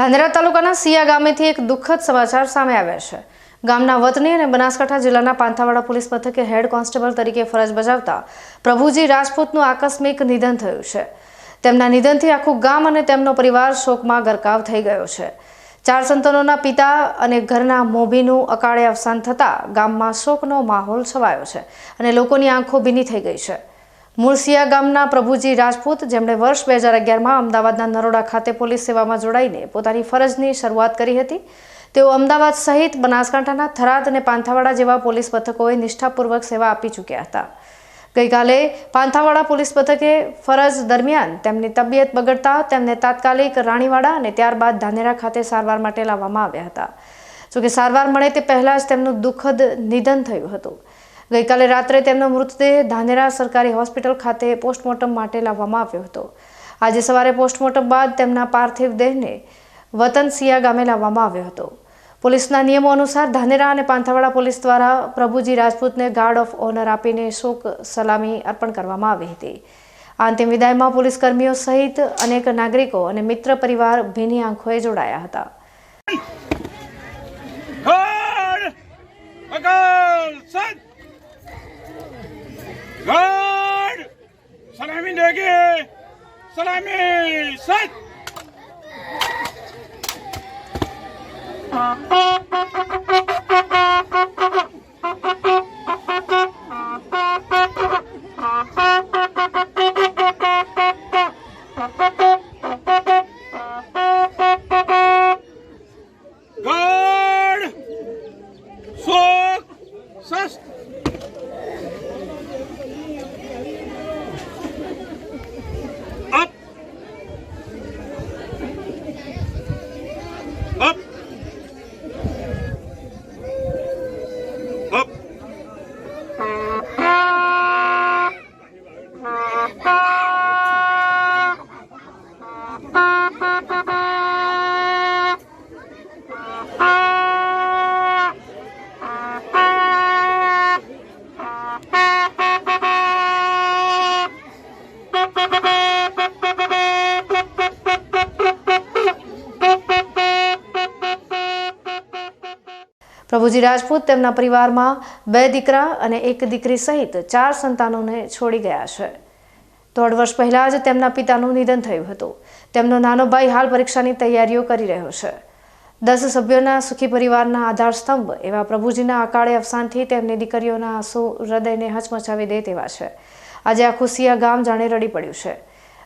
ધાનેરા તાલુકાના સિયા ગામેથી એક દુઃખદ સમાચાર સામે આવ્યા છે. ગામના વતની અને બનાસકાંઠા જિલ્લાના પાંથાવાડા પોલીસ મથકે હેડ કોન્સ્ટેબલ તરીકે ફરજ બજાવતા પ્રભુજી રાજપૂતનું આકસ્મિક નિધન થયું છે. તેમના નિધનથી આખું ગામ અને તેમનો પરિવાર શોકમાં ગરકાવ થઈ ગયો છે. ચાર સંતાનોના પિતા અને ઘરના મોભીનું અકાળે અવસાન થતાં ગામમાં શોકનો માહોલ છવાયો છે અને લોકોની આંખો ભીની થઈ ગઈ છે. મૂળસિયા ગામના પ્રભુજી રાજપૂત, જેમણે વર્ષ બે હજાર અગિયારમાં અમદાવાદના નરોડા ખાતે પોલીસ સેવામાં જોડાઈને પોતાની ફરજની શરૂઆત કરી હતી. તેઓ અમદાવાદ સહિત બનાસકાંઠાના થરાદ અને પાંથાવાડા જેવા પોલીસ મથકોએ નિષ્ઠાપૂર્વક સેવા આપી ચૂક્યા હતા. ગઈકાલે પાંથાવાડા પોલીસ મથકે ફરજ દરમિયાન તેમની તબિયત બગડતા તેમને તાત્કાલિક રાણીવાડા અને ત્યારબાદ ધાનેરા ખાતે સારવાર માટે લાવવામાં આવ્યા હતા. જોકે સારવાર મળે તે પહેલાં જ તેમનું દુઃખદ નિધન થયું હતું. ગઈકાલે રાત્રે તેમનો મૃતદેહ ધાનેરા સરકારી હોસ્પિટલ ખાતે પોસ્ટમોર્ટમ માટે લાવવામાં આવ્યો હતો. આજે સવારે પોસ્ટમોર્ટમ બાદ તેમના પાર્થિવ દેહને વતન સિયા ગામે લાવવામાં આવ્યો હતો. પોલીસના નિયમો અનુસાર ધાનેરા અને પાંથાવાડા પોલીસ દ્વારા પ્રભુજી રાજપૂતને ગાર્ડ ઓફ ઓનર આપીને શોક સલામી અર્પણ કરવામાં આવી હતી. આ અંતિમ વિદાયમાં પોલીસ કર્મીઓ સહિત અનેક નાગરિકો અને મિત્ર પરિવાર ભીની આંખોએ જોડાયા હતા. સલામી દેગે સલામી સત God! પ્રભુજી રાજપૂત તેમના પરિવારમાં બે દીકરા અને એક દીકરી સહિત ચાર સંતાનોને છોડી ગયા છે. દોઢ વર્ષ પહેલાં જ તેમના પિતાનું નિધન થયું હતું. તેમનો નાનો ભાઈ હાલ પરીક્ષાની તૈયારીઓ કરી રહ્યો છે. દસ સભ્યોના સુખી પરિવારના આધારસ્તંભ એવા પ્રભુજીના અકાળે અવસાનથી તેમની દીકરીઓના આંસુ હૃદયને હચમચાવી દે તેવા છે. આજે આ ખુશિયા ગામ જાણે રડી પડ્યું છે.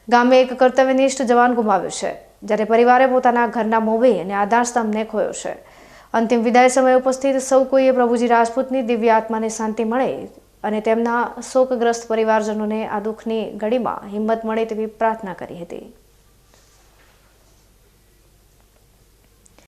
ગામે એક કર્તવ્યનિષ્ઠ જવાન ગુમાવ્યો છે, જ્યારે પરિવારે પોતાના ઘરના મોભી અને આધારસ્તંભને ખોયો છે. અંતિમ વિદાય સમયે ઉપસ્થિત સૌ કોઈએ પ્રભુજી રાજપૂતની દિવ્ય આત્માને શાંતિ મળે અને તેમના શોકગ્રસ્ત પરિવારજનોને આ દુઃખની ઘડીમાં હિંમત મળે તેવી પ્રાર્થના કરી હતી.